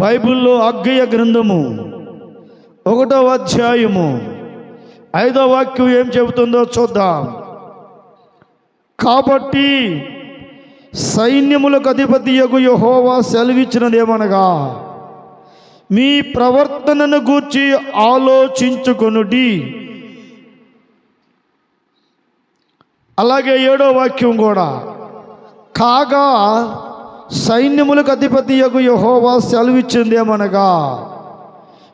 బైబిల్లో అగ్గయ గ్రంథము ఒకటో అధ్యాయము ఐదో వాక్యం ఏం చెబుతుందో చూద్దాం. కాబట్టి సైన్యములకు అధిపతి యగు యహోవా సెలవిచ్చినదేమనగా మీ ప్రవర్తనను గూర్చి ఆలోచించుకొనుడి. అలాగే ఏడో వాక్యం కూడా కాగా సైన్యములకు అధిపతి యగు యహోవా సెలవిచ్చిందేమనగా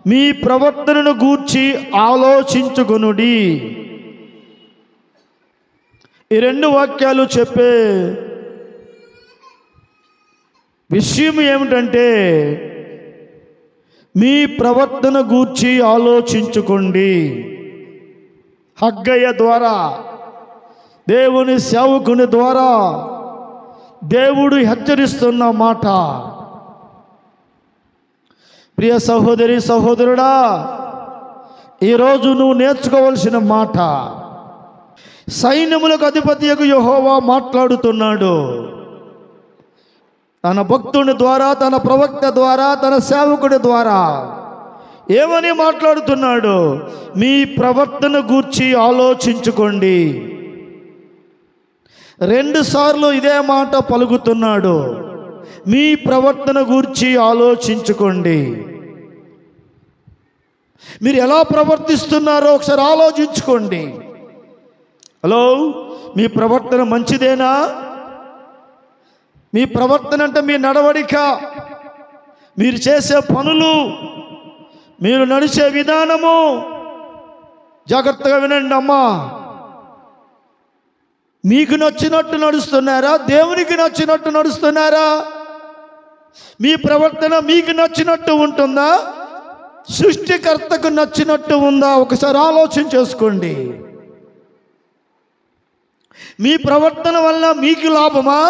మీ ప్రవర్తనను గూర్చి ఆలోచించుకొనుడి. ఈ రెండు వాక్యాలు చెప్పే విషయం ఏమిటంటే మీ ప్రవర్తన గూర్చి ఆలోచించుకోండి. హగ్గయ్య ద్వారా దేవుని సేవకుని ద్వారా దేవుడు హెచ్చరిస్తున్న మాట. ప్రియ సహోదరి సహోదరుడా ఈరోజు నువ్వు నేర్చుకోవలసిన మాట. సైన్యములకు అధిపతి యహోవా మాట్లాడుతున్నాడు. తన భక్తుని ద్వారా తన ప్రవక్త ద్వారా తన సేవకుడి ద్వారా ఏమని మాట్లాడుతున్నాడు? మీ ప్రవర్తన గూర్చి ఆలోచించుకోండి. రెండుసార్లు ఇదే మాట పలుకుతున్నాడు. మీ ప్రవర్తన గూర్చి ఆలోచించుకోండి. మీరు ఎలా ప్రవర్తిస్తున్నారో ఒకసారి ఆలోచించుకోండి. హలో మీ ప్రవర్తన మంచిదేనా? మీ ప్రవర్తన అంటే మీ నడవడిక. మీరు చేసే పనులు మీరు నడిచే విధానము. జాగ్రత్తగా వినండి అమ్మా. మీకు నచ్చినట్టు నడుస్తున్నారా? దేవునికి నచ్చినట్టు నడుస్తున్నారా? మీ ప్రవర్తన మీకు నచ్చినట్టు ఉంటుందా? సృష్టికర్తకు నచ్చినట్టు ఉందా? ఒకసారి ఆలోచన చేసుకోండి. మీ ప్రవర్తన వలన మీకు లాభమా?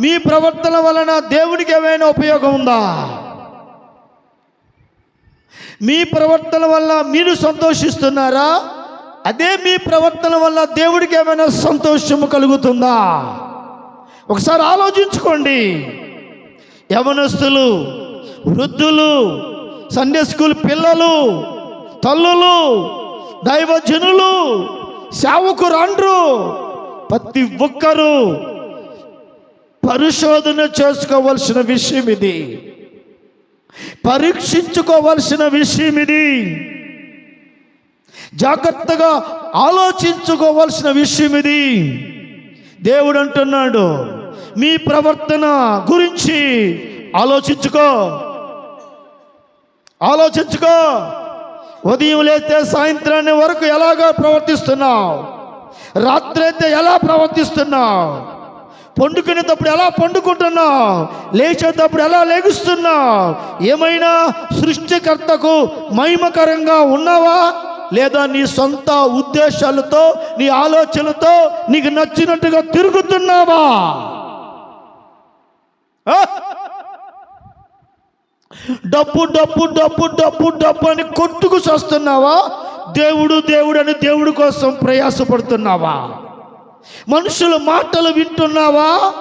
మీ ప్రవర్తన వలన దేవునికి ఏమైనా ఉపయోగం ఉందా? మీ ప్రవర్తన వల్ల మీరు సంతోషిస్తున్నారా? అదే మీ ప్రవర్తన వల్ల దేవుడికి ఏమైనా సంతోషము కలుగుతుందా? ఒకసారి ఆలోచించుకోండి. యవనస్తులు వృద్ధులు సండే స్కూల్ పిల్లలు తల్లులు దైవజనులు సేవకురాండ్రు ప్రతి ఒక్కరూ పరిశోధన చేసుకోవలసిన విషయం ఇది. పరీక్షించుకోవలసిన విషయం ఇది. జాగ్రత్తగా ఆలోచించుకోవలసిన విషయం ఇది. దేవుడు అంటున్నాడు మీ ప్రవర్తన గురించి ఆలోచించుకో. ఆలోచించుకో. ఉదయం లేస్తే సాయంత్రాన్ని వరకు ఎలాగా ప్రవర్తిస్తున్నావు? రాత్రి అయితే ఎలా ప్రవర్తిస్తున్నావు? పండుకునేటప్పుడు ఎలా పండుకుంటున్నావు? లేచేటప్పుడు ఎలా లేగుస్తున్నావు? ఏమైనా సృష్టికర్తకు మహిమకరంగా ఉన్నావా? లేదా నీ సొంత ఉద్దేశాలతో నీ ఆలోచనలతో నీకు నచ్చినట్టుగా తిరుగుతున్నావా? డబ్బు డబ్బు డబ్బు డబ్బు డబ్బు అని కొట్టుకు చేస్తున్నావా? దేవుడు దేవుడు అని దేవుడి కోసం ప్రయాసపడుతున్నావా? మనుషుల మాటలు వింటున్నావా?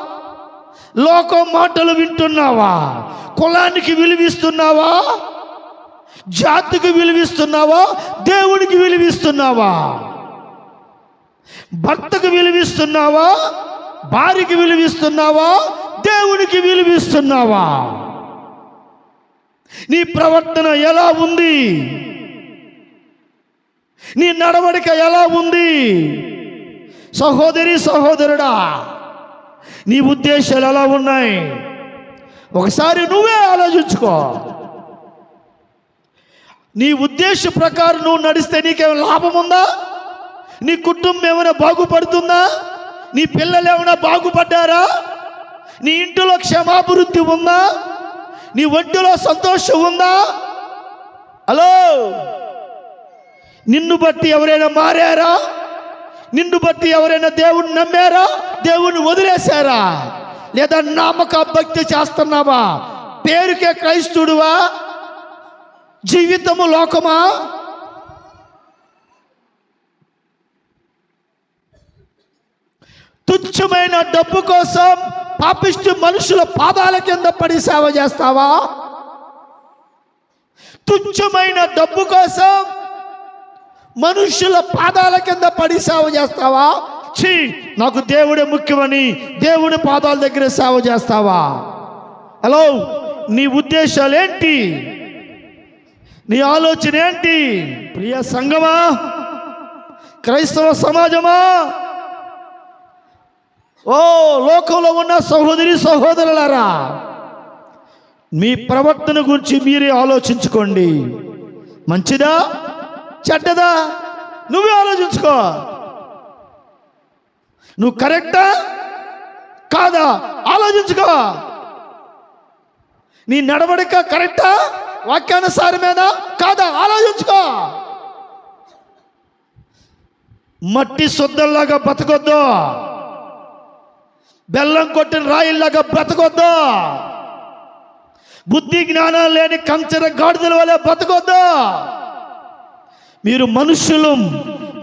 లోకం మాటలు వింటున్నావా? కులానికి విలువిస్తున్నావా? జాతికి విలువిస్తున్నావా? దేవుడికి విలువిస్తున్నావా? భర్తకు విలువిస్తున్నావా? భార్యకి విలువిస్తున్నావా? దేవుడికి విలువిస్తున్నావా? నీ ప్రవర్తన ఎలా ఉంది? నీ నడవడిక ఎలా ఉంది? సహోదరి సహోదరుడా నీ ఉద్దేశాలు ఎలా ఉన్నాయి? ఒకసారి నువ్వే ఆలోచించుకో. నీ ఉద్దేశ ప్రకారం నువ్వు నడిస్తే నీకేమైనా లాభం ఉందా? నీ కుటుంబం ఏమైనా బాగుపడుతుందా? నీ పిల్లలు ఏమైనా బాగుపడ్డారా? నీ ఇంటిలో క్షమాభివృద్ధి ఉందా? నీ ఒంటిలో సంతోషం ఉందా? హలో? నిన్ను బట్టి ఎవరైనా మారారా? నిన్ను బట్టి ఎవరైనా దేవుణ్ణి నమ్మారా? దేవుణ్ణి వదిలేశారా? లేదా నామక భక్తి చేస్తున్నావా? పేరుకే క్రైస్తుడువా జీవితము లోకమా? తుచ్చమైన డబ్బు కోసం పాపిష్టి మనుషుల పాదాల కింద పడి సేవ చేస్తావా? తుచ్చమైన డబ్బు కోసం మనుషుల పాదాల కింద పడి సేవ చేస్తావా? ఛీ నాకు దేవుడే ముఖ్యమని దేవుడి పాదాల దగ్గర సేవ చేస్తావా? హలో నీ ఉద్దేశాలు ఏంటి నీ ఆలోచన ఏంటి? ప్రియ సంగమా? క్రైస్తవ సమాజమా? ఓ లోకంలో ఉన్న సహోదరి సహోదరులారా మీ ప్రవర్తన గురించి మీరే ఆలోచించుకోండి. మంచిదా? చెడ్డదా? నువ్వే ఆలోచించుకో. నువ్వు కరెక్టా? కాదా? ఆలోచించుకో. నీ నడవడిక కరెక్టా? వాక్యానుసారమేనా? కాదా? ఆలోచించుకో. మట్టి శుద్ధంలాగా బతకొద్దు బెల్లం కొట్టిన రాయిల్లాగా బ్రతకొద్దు. బుద్ధి జ్ఞానం లేని కంచర గాడిదల వల్ల బ్రతకొద్దు. మీరు మనుషులు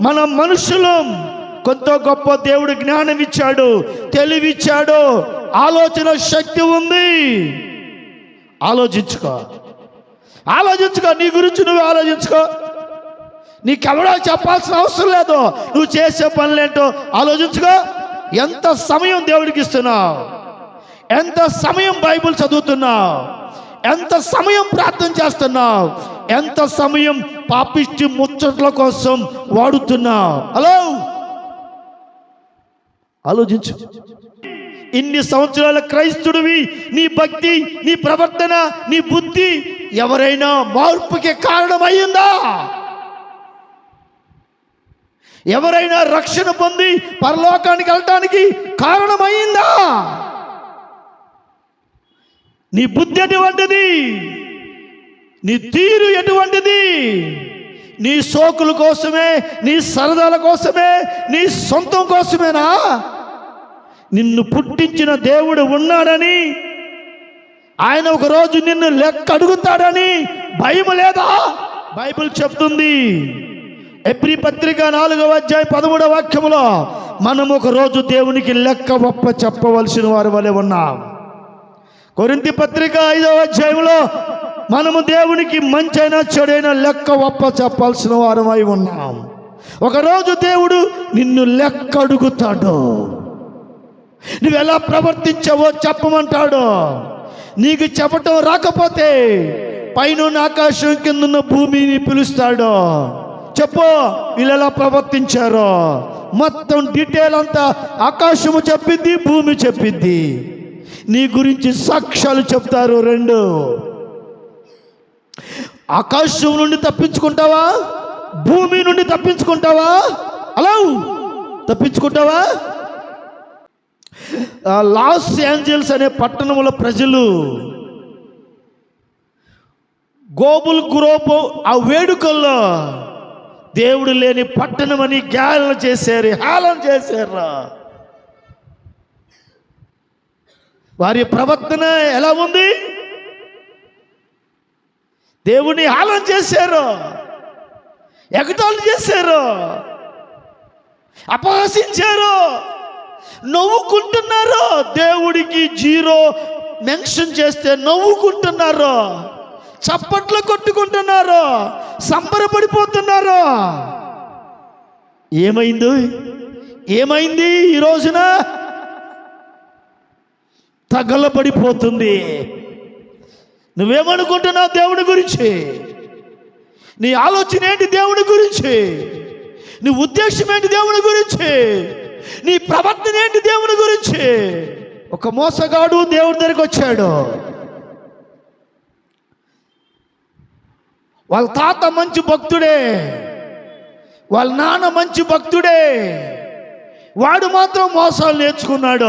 మనం మనుషులం. కొంత గొప్ప దేవుడు జ్ఞానం ఇచ్చాడు తెలివిచ్చాడు ఆలోచన శక్తి ఉంది. ఆలోచించుకో. ఆలోచించుకో నీ గురించి నువ్వు ఆలోచించుకో. నీకెవడో చెప్పాల్సిన అవసరం లేదు. నువ్వు చేసే పనులేంటో ఆలోచించుకో. ఎంత సమయం దేవుడికి ఇస్తున్నావు? ఎంత సమయం బైబిల్ చదువుతున్నావు? ఎంత సమయం ప్రార్థన చేస్తున్నావు? ఎంత సమయం పాపిష్టి ముచ్చట్ల కోసం వాడుతున్నావు? హలో? ఆలోచించు. ఇన్ని సంవత్సరాల క్రైస్తుడివి నీ భక్తి నీ ప్రవర్తన నీ బుద్ధి ఎవరైనా మార్పుకి కారణమయ్యిందా? ఎవరైనా రక్షణ పొంది పరలోకానికి వెళ్ళటానికి కారణమైందా నీ బుద్ధి ఎటువంటిది? నీ తీరు ఎటువంటిది? నీ సోకుల కోసమే నీ సరదాల కోసమే నీ సొంతం కోసమేనా? నిన్ను పుట్టించిన దేవుడు ఉన్నాడని. ఆయన ఒక రోజు నిన్ను లెక్క అడుగుతాడని భయం లేదా? బైబిల్ చెప్తుంది. ఎప్రి పత్రిక నాలుగవ అధ్యాయం పదమూడవ వాక్యములో మనం ఒక రోజు దేవునికి లెక్క ఒప్ప చెప్పవలసిన వారి వలె ఉన్నాం. కొరింతి పత్రిక ఐదవ అధ్యాయంలో మనము దేవునికి మంచైనా చెడైన లెక్క ఒప్ప చెప్పాల్సిన వారమై ఉన్నాం. ఒకరోజు దేవుడు నిన్ను లెక్క అడుగుతాడు. నువ్వు ఎలా ప్రవర్తించావో చెప్పమంటాడు. నీకు చెప్పటం రాకపోతే పైన ఆకాశం కింద భూమిని పిలుస్తాడు. చెప్పు వీళ్ళు ఎలా ప్రవర్తించారో. మొత్తం డీటెయిల్ అంతా ఆకాశము చెప్పింది భూమి చెప్పింది నీ గురించి సాక్ష్యాలు చెప్తారు రెండు. ఆకాశం నుండి తప్పించుకుంటావా? భూమి నుండి తప్పించుకుంటావా? అలా! తప్పించుకుంటావా? లాస్ ఏంజల్స్ అనే పట్టణంలో ప్రజలు గోబుల్ గ్రోపు ఆ వేడుకల్లో దేవుడు లేని పట్టణం అని గ్యాలన చేశారు హేళన చేశారు వారి ప్రవర్తన ఎలా ఉంది? దేవుని హేళన చేశారు ఎగతాళి చేశారు అపహసించారు. నవ్వుకుంటున్నారు? దేవుడికి జీరో మెన్షన్ చేస్తే నవ్వుకుంటున్నారు? చప్పట్లు కొట్టుకుంటున్నారు? సంబరపడిపోతున్నారు? ఏమైంది? ఏమైంది ఈ రోజున? తగలబడిపోతుంది. నువ్వేమనుకుంటున్నావు దేవుడి గురించి? నీ ఆలోచన ఏంటి దేవుడి గురించి? నీ ఉద్దేశం ఏంటి దేవుడి గురించి? నీ ప్రవర్తన ఏంటి దేవుని గురించి? ఒక మోసగాడు దేవుడి దగ్గరికి వచ్చాడు. వాళ్ళ తాత మంచి భక్తుడే. వాళ్ళ నాన్న మంచి భక్తుడే. వాడు మాత్రం మోసాలు నేర్చుకున్నాడు.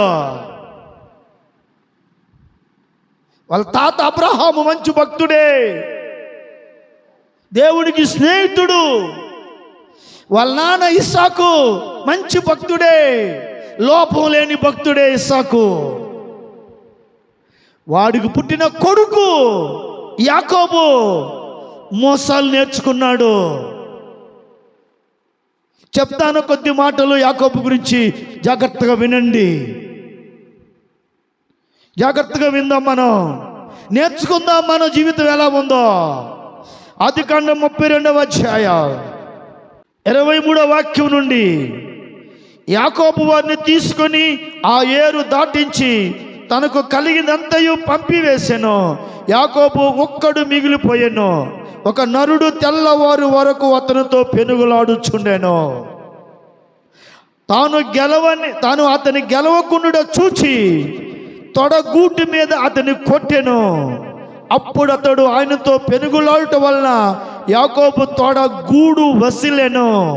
వాళ్ళ తాత అబ్రహాము మంచి భక్తుడే. దేవుడికి స్నేహితుడు. వాళ్ళ నాన్న ఇస్సాకు మంచి భక్తుడే. లోపం లేని భక్తుడే ఇస్సాకు. వాడికి పుట్టిన కొడుకు యాకోబు మోసాలు నేర్చుకున్నాడు. చెప్తాను కొద్ది మాటలు యాకోబు గురించి. జాగ్రత్తగా వినండి. జాగ్రత్తగా విందాం మనం. నేర్చుకుందాం మన జీవితం ఎలా ఉందో. ఆది కాండం ముప్పై రెండవ అధ్యాయం. ఇరవై మూడో వాక్యం నుండి యాకోబు వారిని తీసుకొని ఆ ఏరు దాటించి తనకు కలిగినంతయు పంపివేశాను యాకోబు ఒక్కడు మిగిలిపోయాను. ఒక నరుడు తెల్లవారు వరకు అతనితో పెనుగులాడుచుండెను. తాను గెలవని తాను అతని గెలవకుండా చూచి తొడగూటి మీద అతని కొట్టెను. అప్పుడు అతడు ఆయనతో పెనుగులాడట వలన యాకోబు తోడ గూడు వసిలెను.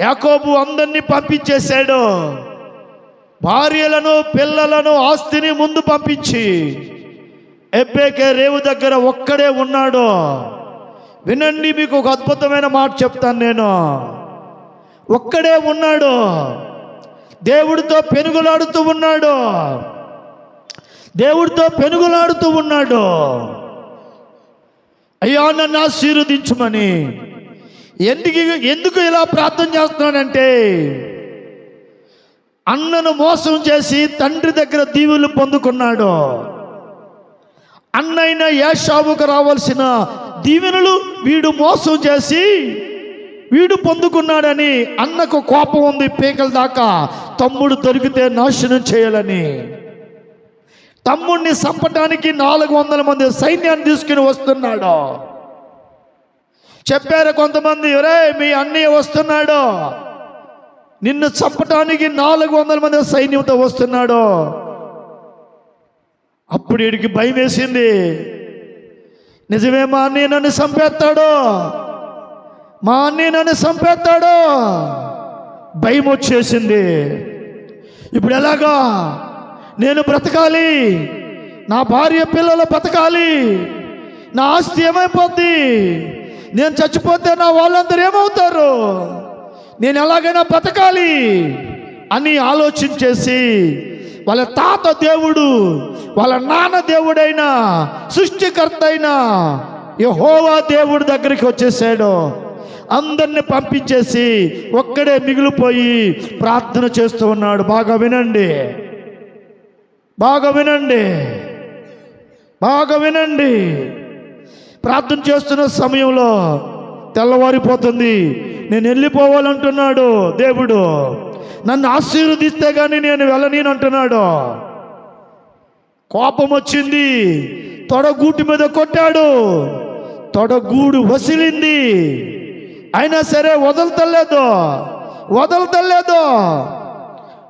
యాకోబు అందరినీ పంపించేశాడు. భార్యలను పిల్లలను ఆస్తిని ముందు పంపించి ఎబ్బేకే రేవు దగ్గర ఒక్కడే ఉన్నాడు. వినండి మీకు ఒక అద్భుతమైన మాట చెప్తాను నేను. ఒక్కడే ఉన్నాడు. దేవుడితో పెనుగులాడుతూ ఉన్నాడు. దేవుడితో పెనుగులాడుతూ ఉన్నాడు. అయ్యా నన్ను ఆశీర్వదించమని. ఎందుకు ఎందుకు ఇలా ప్రార్థన చేస్తున్నాడంటే అన్నను మోసం చేసి తండ్రి దగ్గర దీవులు పొందుకున్నాడు. అన్నైన ఏషావుకు రావాల్సిన దీవెనలు వీడు మోసం చేసి వీడు పొందుకున్నాడని అన్నకు కోపం ఉంది. పీకల దాకా తమ్ముడు దొరికితే నాశనం చేయాలని. తమ్ముణ్ణి చంపటానికి నాలుగు వందల మంది సైన్యాన్ని తీసుకుని వస్తున్నాడు. చెప్పారు కొంతమంది ఒరే మీ అన్నయ్య వస్తున్నాడు. నిన్ను చంపటానికి నాలుగు వందల మంది సైన్యంతో వస్తున్నాడు. అప్పుడు వీడికి భయం వేసింది. నిజమే మా అన్నయ్య నన్ను చంపేస్తాడు. మా అన్నయ్య నన్ను చంపేస్తాడు. భయం వచ్చేసింది. ఇప్పుడు ఎలాగా? నేను బ్రతకాలి. నా భార్య పిల్లలు బ్రతకాలి నా ఆస్తి ఏమైపోద్ది? నేను చచ్చిపోతే నా వాళ్ళందరూ ఏమవుతారు? నేను ఎలాగైనా బ్రతకాలి అని ఆలోచించేసి వాళ్ళ తాత దేవుడు వాళ్ళ నాన్న దేవుడైన సృష్టికర్త అయిన యహోవా దేవుడి దగ్గరికి వచ్చేసాడు. అందరిని పంపించేసి ఒక్కడే మిగిలిపోయి ప్రార్థన చేస్తూ ఉన్నాడు. బాగా వినండి. బాగా వినండి. బాగా వినండి. ప్రార్థన చేస్తున్న సమయంలో తెల్లవారిపోతుంది. నేను వెళ్ళిపోవాలంటున్నాడు దేవుడు. నన్ను ఆశీర్వదిస్తే కానీ నేను వెళ్ళనీని అంటున్నాడు కోపం వచ్చింది. తొడగూటి మీద కొట్టాడు. తొడగూడు వసిలింది. అయినా సరే వదలతలేదు. వదలతలేదు.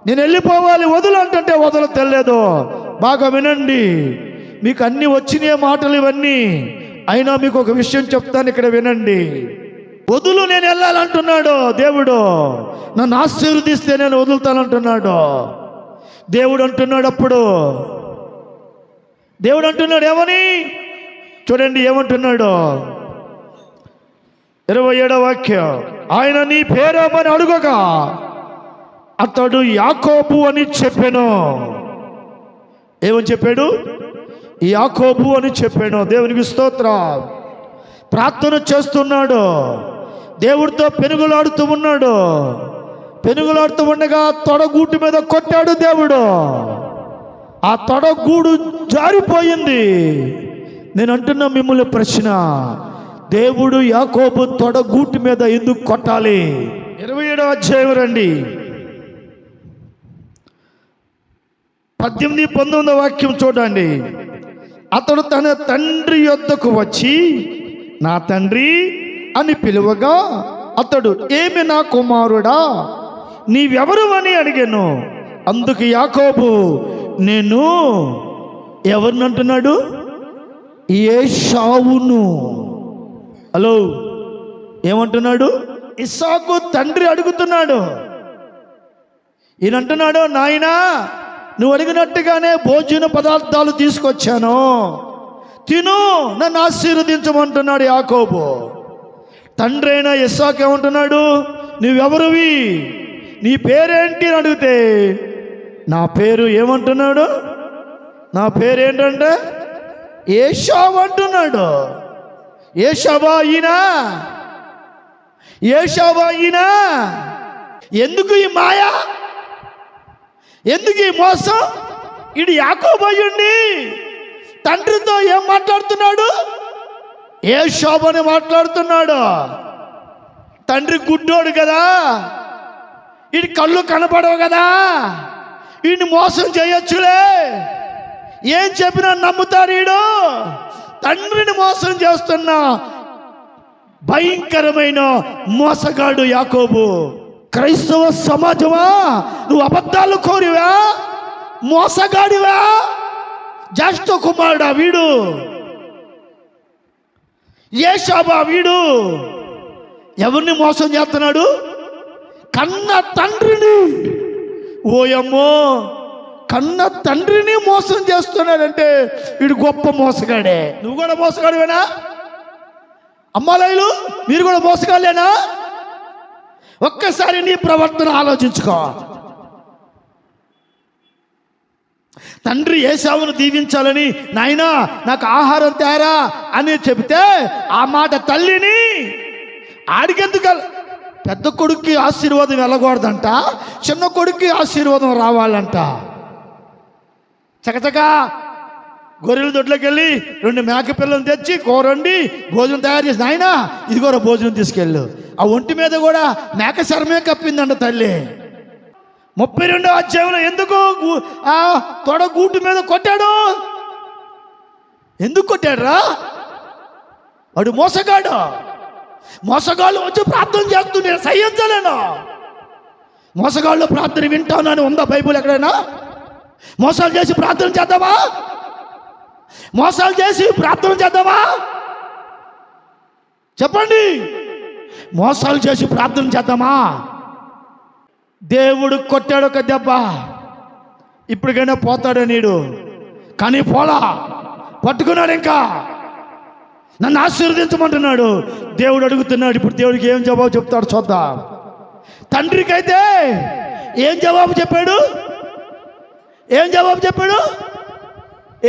నేను వెళ్ళిపోవాలి వదులు అంటుంటే తెలియదు బాగా వినండి. మీకు అన్ని వచ్చినాయి మాటలు ఇవన్నీ. అయినా మీకు ఒక విషయం చెప్తాను ఇక్కడ వినండి. వదులు నేను వెళ్ళాలంటున్నాడు దేవుడు. నన్ను ఆశీర్వదిస్తే నేను వదులుతానంటున్నాడు. దేవుడు అంటున్నాడు అప్పుడు. దేవుడు అంటున్నాడు ఏమని చూడండి ఏమంటున్నాడు. ఇరవై ఏడవ వాక్యం. ఆయన నీ పేరేమని అడుగగా అతడు యాకోబు అని చెప్పాను. ఏమని చెప్పాడు? యాకోబు అని చెప్పాను. దేవునికి స్తోత్ర. ప్రార్థన చేస్తున్నాడు. దేవుడితో పెనుగులాడుతూ ఉన్నాడు. పెనుగులాడుతూ ఉండగా తొడగూటి మీద కొట్టాడు దేవుడు. ఆ తొడగూడు జారిపోయింది. నేను అంటున్నా మిమ్మల్ని ప్రశ్న దేవుడు యాకోబు తొడగూటి మీద ఎందుకు కొట్టాలి? ఇరవై ఏడవ అధ్యాయం రండి. పద్దెనిమిది పంతొమ్మిది వాక్యం చూడండి. అతడు తన తండ్రి యొద్దకు వచ్చి నా తండ్రి అని పిలువగా అతడు ఏమి నా కుమారుడా? నీవెవరు అని అడిగాను. అందుకు యాకోబు నేను ఎవరిని అంటున్నాడు? ఏ షావును హలో ఏమంటున్నాడు? ఇస్సాకు తండ్రి అడుగుతున్నాడు. ఈయనంటున్నాడు నాయనా నువ్వు అడిగినట్టుగానే భోజన పదార్థాలు తీసుకొచ్చాను. తిను నన్ను ఆశీర్వదించమంటున్నాడు యాకోబు. తండ్రి అయిన ఇస్సాక్ ఏమంటున్నాడు? నువ్వెవరువి? నీ పేరేంటి? అని అడిగితే నా పేరు ఏమంటున్నాడు? నా పేరు ఏంటంటే ఏషావు అంటున్నాడు. ఏషావా ఈయన? ఏషావా ఈయన? ఎందుకు ఈ మాయా? ఎందుకు ఈ మోసం? ఇడు యాకోబయ్యుండి తండ్రితో ఏం మాట్లాడుతున్నాడు? ఏ శోభని మాట్లాడుతున్నాడు. తండ్రి గుడ్డోడు కదా. వీడి కళ్ళు కనపడవు కదా. వీడిని మోసం చేయొచ్చులే. ఏం చెప్పినా నమ్ముతారు ఈడు? తండ్రిని మోసం చేస్తున్న భయంకరమైన మోసగాడు యాకోబు. క్రైస్తవ సమాజమా? నువ్వు అబద్ధాలు కోరివా? మోసగాడివా? జ్యేష్ఠ కుమారుడా వీడు. ఏ షాబా వీడు. ఎవరిని మోసం చేస్తున్నాడు? కన్న తండ్రిని. ఓయమ్మో కన్న తండ్రిని మోసం చేస్తున్నాడంటే వీడు గొప్ప మోసగాడే. నువ్వు కూడా మోసగాడివేనా? అమ్మాలయ్యలు మీరు కూడా మోసగాలేనా ఒక్కసారి నీ ప్రవర్తన ఆలోచించుకో. తండ్రి ఏసావును దీవించాలని నాయనా నాకు ఆహారం తేరా అని చెబితే ఆ మాట తల్లిని ఆడికెందుకు పెద్ద కొడుక్కి ఆశీర్వాదం వెళ్ళకూడదంట చిన్న కొడుక్కి ఆశీర్వాదం రావాలంట. చకచకా గొర్రెల దొడ్లోకి వెళ్ళి రెండు మేక పిల్లలు తెచ్చి కూరండి భోజనం తయారు చేసి నాయనా ఇదిగోరా భోజనం తీసుకెళ్ళు. ఆ ఒంటి మీద కూడా మేక శరమే కప్పిందంట తల్లి. ముప్పై రెండో అధ్యాయంలో ఎందుకు ఆ తొడ గూటు మీద కొట్టాడు? ఎందుకు కొట్టాడురా? వాడు మోసగాడు. మోసగాళ్ళు వచ్చి ప్రార్థన చేస్తుంటే సహించలేను. మోసగాళ్ళు ప్రార్థన వింటానని ఉందా బైబుల్ ఎక్కడైనా? మోసాలు చేసి ప్రార్థన చేద్దామా? మోసాలు చేసి ప్రార్థన చేద్దామా? చెప్పండి. మోసాలు చేసి ప్రార్థన చేద్దామా? దేవుడు కొట్టాడు ఒక దెబ్బ. ఇప్పటికైనా పోతాడు నీడు? కానీ పోలా. పట్టుకున్నాడు ఇంకా. నన్ను ఆశీర్వదించమంటున్నాడు. దేవుడు అడుగుతున్నాడు ఇప్పుడు దేవుడికి ఏం జవాబు చెప్తాడు చూద్దాం. తండ్రికి అయితే ఏం జవాబు చెప్పాడు? ఏం జవాబు చెప్పాడు?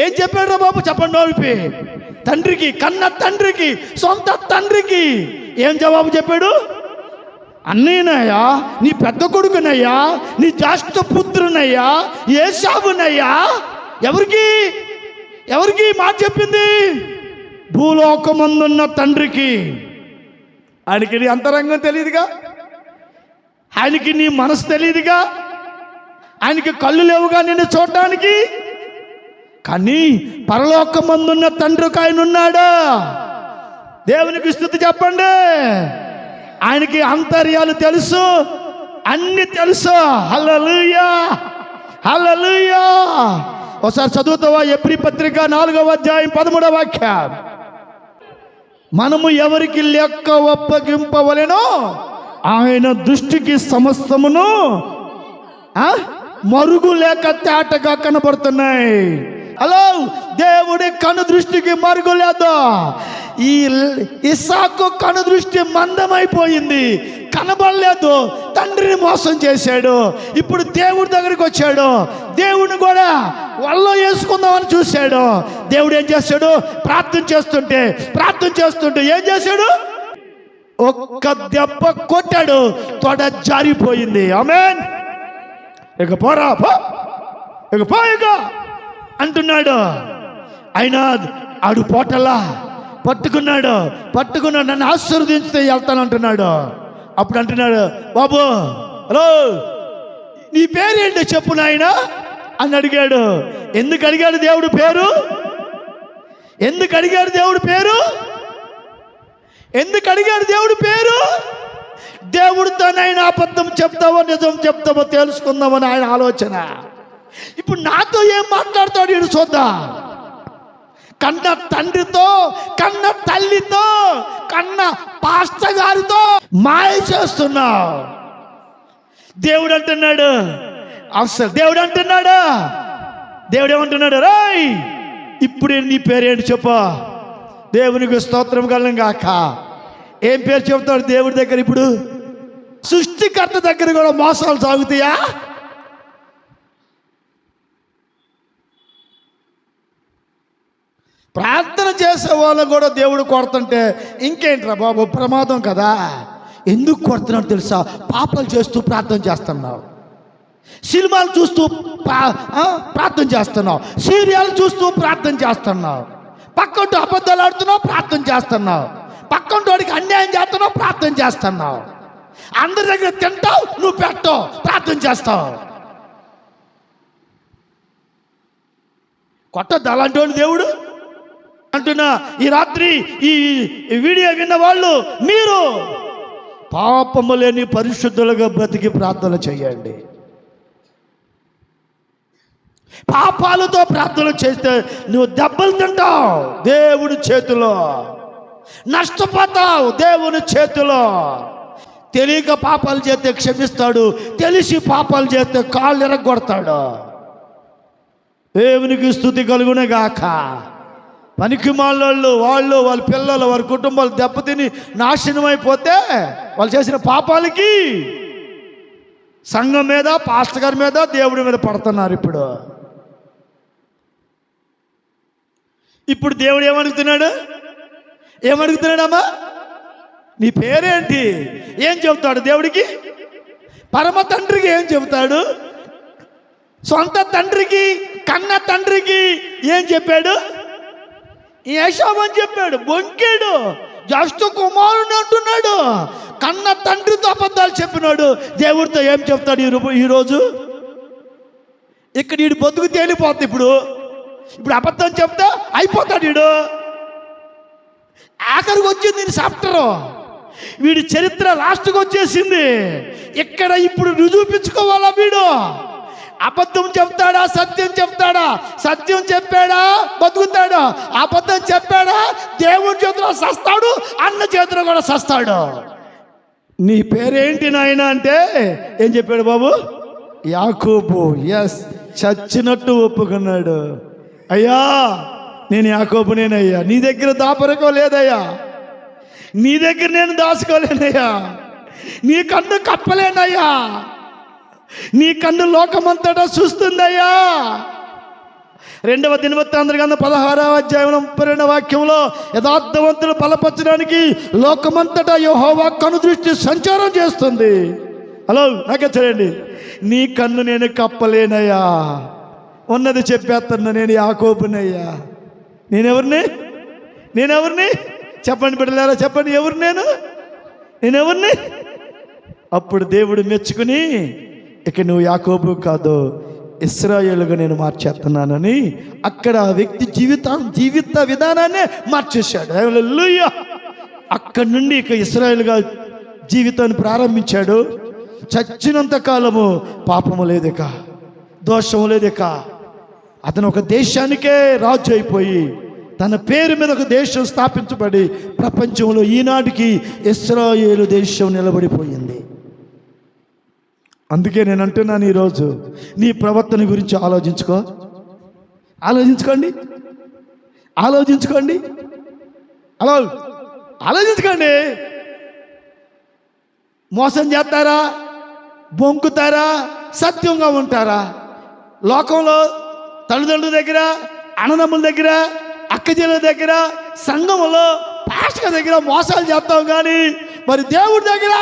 ఏం చెప్పాడు బాబు? చెప్పండి నోడిపి తండ్రికి కన్న తండ్రికి సొంత తండ్రికి ఏం జవాబు చెప్పాడు? అన్నయ్యనయ్యా నీ పెద్ద కొడుకునయ్యా నీ జాష్ట పుత్రునయ్యా ఏ సాబునయ్యా ఎవరికి ఎవరికి మాట చెప్పింది? భూలోకమందున్న తండ్రికి. ఆయనకి నీ అంతరంగం తెలియదుగా ఆయనకి నీ మనసు తెలియదుగా ఆయనకి కళ్ళు లేవుగా నిన్ను చూడటానికి? కానీ పరలోకమందున్న తండ్రికి ఆయన ఉన్నాడా? దేవునికి స్థుతి చెప్పండి. ఆయనకి అంతర్యాలు తెలుసు అన్ని తెలుసు. హలలుయా హలలుయా ఒకసారి చదువుతావా? ఎప్రి పత్రిక నాలుగవ అధ్యాయం పదమూడవ వాక్య. మనము ఎవరికి లెక్క ఒప్పగింపవలెనో ఆయన దృష్టికి సమస్తమును ఆ? మరుగు లేక తేటగా కనబడుతున్నాయి. హలో దేవుడి కను దృష్టికి మరుగు లేదు ఈ ఇసాకు కను దృష్టి మందమైపోయింది కనబడలేదు తండ్రిని మోసం చేశాడు. ఇప్పుడు దేవుడి దగ్గరికి వచ్చాడు. దేవుడిని కూడా వల్ల వేసుకుందామని చూశాడు. దేవుడు ఏం చేశాడు ప్రార్థన చేస్తుంటే ప్రార్థన చేస్తుంటే ఏం చేశాడు? ఒక్క దెబ్బ కొట్టాడు. తొడ జారిపోయింది. ఆమెన్. ఇక పోరా పో. ఇక పో ఇక. అంటున్నాడు. అయినా ఆడు పోటలా. పట్టుకున్నాడు. పట్టుకున్నాడు నన్ను ఆశీర్వదించితే వెళ్తాను అంటున్నాడు. అప్పుడు అంటున్నాడు బాబు హలో నీ పేరేంటి చెప్పు నాయన. అని అడిగాడు. ఎందుకు అడిగాడు దేవుడు పేరు? ఎందుకు అడిగాడు దేవుడు పేరు? ఎందుకు అడిగాడు దేవుడు పేరు? దేవుడితోనైనా అబద్ధం చెప్తావో నిజం చెప్తావో తెలుసుకుందామని ఆయన ఆలోచన. ఇప్పుడు నాతో ఏం మాట్లాడతాడు ఈడు చూద్దాం. కన్న తండ్రితో కన్న తల్లితో కన్న పాస్త గారితో మాయ చేస్తున్నావు. దేవుడు అంటున్నాడు అసలు దేవుడు అంటున్నాడు దేవుడు ఏమంటున్నాడు రాయ్! ఇప్పుడు నీ పేరేంటి చెప్పు. దేవునికి స్తోత్రం కలం కాక ఏం పేరు చెప్తాడు దేవుడి దగ్గర ఇప్పుడు? సృష్టికర్త దగ్గర కూడా మోసాలు సాగుతాయా? ప్రార్థన చేసే వాళ్ళని కూడా దేవుడు కొడుతుంటే ఇంకేంట్రా బాబు ప్రమాదం కదా? ఎందుకు కొడుతున్నాడు తెలుసా? పాపాలు చేస్తూ ప్రార్థన చేస్తున్నావు. సినిమాలు చూస్తూ ప్రార్థన చేస్తున్నావు. సీరియల్ చూస్తూ ప్రార్థన చేస్తున్నావు. పక్కంటూ అబద్ధాలు ఆడుతున్నావు ప్రార్థన చేస్తున్నావు. పక్కంటోడికి అన్యాయం చేస్తున్నావు ప్రార్థన చేస్తున్నావు. అందరి దగ్గర తింటావు నువ్వు పెట్టావు ప్రార్థన చేస్తావు. కొట్టద్దు అలాంటి దేవుడు. అంటున్నా ఈ రాత్రి ఈ వీడియో విన్న వాళ్ళు మీరు పాపము లేని పరిశుద్ధులుగా బ్రతికి ప్రార్థన చేయండి. పాపాలతో ప్రార్థన చేస్తే నువ్వు దెబ్బలు తింటావు దేవుడి చేతిలో. నష్టపోతావు దేవుని చేతిలో. తెలియక పాపాలు చేస్తే క్షమిస్తాడు తెలిసి పాపాలు చేస్తే కాళ్ళు ఎరగొడతాడు. దేవునికి స్థుతి కలుగునే గాక పనికి మాలోళ్ళు వాళ్ళు వాళ్ళ పిల్లలు వారి కుటుంబాలు దెబ్బతిని నాశనం అయిపోతే వాళ్ళు చేసిన పాపాలకి సంఘం మీద పాస్టర్ గారి మీద దేవుడి మీద పడుతున్నారు ఇప్పుడు. ఇప్పుడు దేవుడు ఏమడుగుతున్నాడు? ఏమడుగుతున్నాడమ్మా? నీ పేరేంటి? ఏం చెబుతాడు దేవుడికి? పరమ తండ్రికి ఏం చెబుతాడు? సొంత తండ్రికి కన్న తండ్రికి ఏం చెప్పాడు? ఏషామని చెప్పాడు బొంకాడు జస్ట్ కుమారుని అంటున్నాడు కన్న తండ్రితో అబద్ధాలు చెప్పినాడు దేవుడితో ఏం చెప్తాడు ఈ ఈరోజు ఇక్కడ వీడు బతుకు తేలిపోతుంది ఇప్పుడు. ఇప్పుడు అబద్ధం చెప్తా అయిపోతాడు వీడు ఆఖరికి వచ్చింది దీని చాప్టరు. వీడి చరిత్ర లాస్ట్కి వచ్చేసింది. ఇక్కడ ఇప్పుడు నిరూపించుకోవాలా వీడు? అబద్ధం చెప్తాడా? సత్యం చెప్తాడా? సత్యం చెప్పాడా? బతుకుతాడా? అబద్ధం చెప్పాడా? దేవుడి చేతిలో సస్తాడు అన్న చేతిలో కూడా సస్తాడు. నీ పేరేంటి నాయన అంటే ఏం చెప్పాడు బాబు? యాకోబు. ఎస్ చచ్చినట్టు ఒప్పుకున్నాడు. అయ్యా నేను యాకోబునేనయ్యా. నీ దగ్గర దాపరకో లేదయ్యా. నీ దగ్గర నేను దాచుకోలేనయ్యా. నీ కన్ను కప్పలేనయ్యా. నీ కన్ను లోకమంతటా చూస్తుందయ్యా. రెండవ దినవృత్తాంతర గ్రంథం పదహారవ అధ్యాయం ముప్పై రెండవ వాక్యంలో యథార్థవంతులు బలపరచడానికి లోకమంతటా యోహోవా కను దృష్టి సంచారం చేస్తుంది. హలో నాకే చూడండి నీ కన్ను నేను కప్పలేనయ్యా. ఉన్నది చెప్పేస్తున్నా నేను యాకోబునయ్యా. నేనెవరిని? నేనెవరిని? చెప్పండి బిడ్డలారా చెప్పండి ఎవరు నేను? నేనెవరిని? అప్పుడు దేవుడు మెచ్చుకుని ఇక నువ్వు యాకోబు కాదు ఇస్రాయేలుగా నేను మార్చేస్తున్నానని అక్కడ ఆ వ్యక్తి జీవితం జీవిత విధానాన్ని మార్చేశాడు. అక్కడి నుండి ఇక ఇస్రాయేల్గా జీవితాన్ని ప్రారంభించాడు. చచ్చినంత కాలము పాపము లేదిక దోషము లేదిక. అతను ఒక దేశానికే రాజు అయిపోయి తన పేరు మీద ఒక దేశం స్థాపించబడి ప్రపంచంలో ఈనాటికి ఇస్రాయేలు దేశం నిలబడిపోయింది. అందుకే నేను అంటున్నాను ఈరోజు నీ ప్రవర్తన గురించి ఆలోచించుకో. ఆలోచించుకోండి. ఆలోచించుకోండి. హలో ఆలోచించుకోండి. మోసం చేస్తారా? బొంకుతారా? సత్యంగా ఉంటారా? లోకంలో తల్లిదండ్రుల దగ్గర అన్నదమ్ముల దగ్గర అక్కజనుల దగ్గర సంఘములో పాస్టర్ దగ్గర మోసాలు చేస్తాం కానీ మరి దేవుడి దగ్గర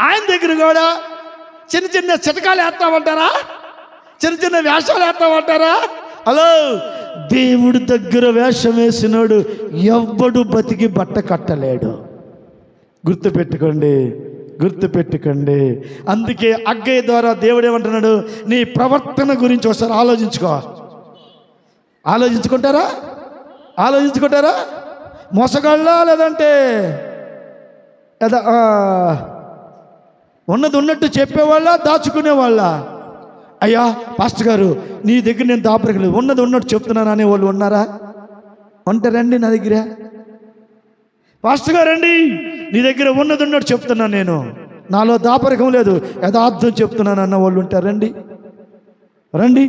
ఆయన దగ్గర కూడా చిన్న చిన్న చిటకాలు వేస్తామంటారా? చిన్న చిన్న వేషాలు వేస్తామంటారా? హలో దేవుడి దగ్గర వేషం వేసినోడు ఎవ్వడు బతికి బట్ట కట్టలేడు. గుర్తుపెట్టుకోండి గుర్తుపెట్టుకోండి. అందుకే అగ్గయ్య ద్వారా దేవుడు ఏమంటున్నాడు? నీ ప్రవర్తన గురించి ఒకసారి ఆలోచించుకో. ఆలోచించుకుంటారా? ఆలోచించుకుంటారా? మోసగాళ్ళ లేదంటే? లేదా ఉన్నది ఉన్నట్టు చెప్పేవాళ్ళ దాచుకునేవాళ్ళ. అయ్యా పాస్టర్ గారు నీ దగ్గర నేను దాపరకలేదు ఉన్నది ఉన్నట్టు చెప్తున్నాను అనే వాళ్ళు ఉన్నారా? ఉంటారండి నా దగ్గర. పాస్టర్ గారు అండి నీ దగ్గర ఉన్నది ఉన్నట్టు చెప్తున్నాను నేను. నాలో దాపరికం లేదు. యథార్థం చెప్తున్నాను అన్న వాళ్ళు ఉంటారండి రండి.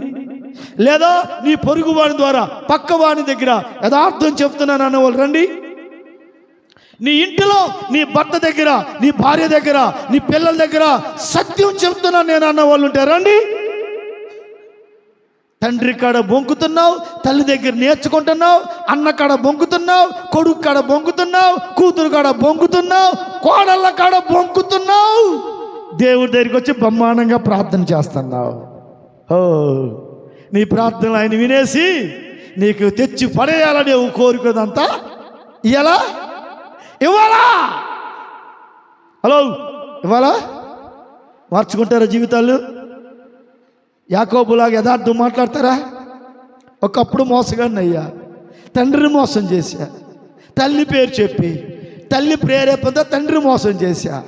లేదా నీ పొరుగు వాని ద్వారా పక్క వాని దగ్గర యథార్థం చెప్తున్నాను అన్న వాళ్ళు రండి. నీ ఇంటిలో నీ భర్త దగ్గర నీ భార్య దగ్గర నీ పిల్లల దగ్గర సత్యం చెప్తున్నాను నేను అన్న వాళ్ళు ఉంటారండి తండ్రి కాడ బొంకుతున్నావు తల్లి దగ్గర నేర్చుకుంటున్నావు అన్న కాడ బొంకుతున్నావు కొడుకు కాడ బొంకుతున్నావు కూతురు కాడ బొంకుతున్నావు కోడళ్ళ కాడ బొంకుతున్నావు. దేవుడి దగ్గరికి వచ్చి బ్రహ్మాండంగా ప్రార్థన చేస్తున్నావు. ఓ నీ ప్రార్థనలు ఆయన వినేసి నీకు తెచ్చి పడేయాలని కోరికదంతా ఎలా? ఇవ్వాలా? హలో? ఇవ్వాలా? మార్చుకుంటారా జీవితాలు? యాకోబులాగా యథార్థం మాట్లాడతారా? ఒకప్పుడు మోసగాడిని అయ్యా తండ్రిని మోసం చేశా. తల్లి పేరు చెప్పి తల్లి ప్రేరేపంతో తండ్రి మోసం చేశా.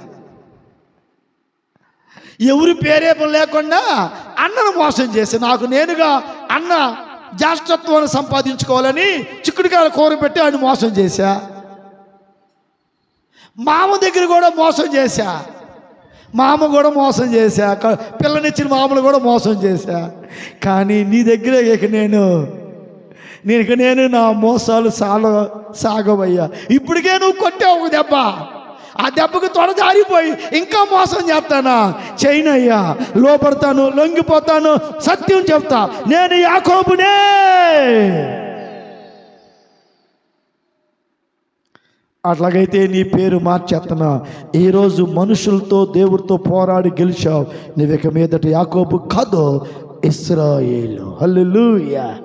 ఎవరి ప్రేరేపణ లేకుండా అన్నను మోసం చేశా. నాకు నేనుగా అన్న జాష్టత్వాన్ని సంపాదించుకోవాలని చిక్కుడుకాయల కూర పెట్టి ఆయన మోసం చేశా. మామ దగ్గర కూడా మోసం చేశా. మామ కూడా మోసం చేశా. పిల్లనిచ్చిన మామలు కూడా మోసం చేశా. కానీ నీ దగ్గర ఇక నేను నేను నేను నా మోసాలు సాల సాగవయ్యా. ఇప్పటికే నువ్వు కొట్టావు ఒక దెబ్బ. ఆ దెబ్బకు తొడ జారిపోయి ఇంకా మోసం చేస్తానా? చేయనయ్యా. లోపడతాను లొంగిపోతాను సత్యం చెప్తా. నేను యాకోబునే! అట్లాగైతే నీ పేరు మార్చేస్తున్నా ఈరోజు మనుషులతో దేవుడితో పోరాడి గెలిచావు. నువ్వు ఇక మీదట యాకోబు కాదు ఇస్రాయేలు. హల్లెలూయా.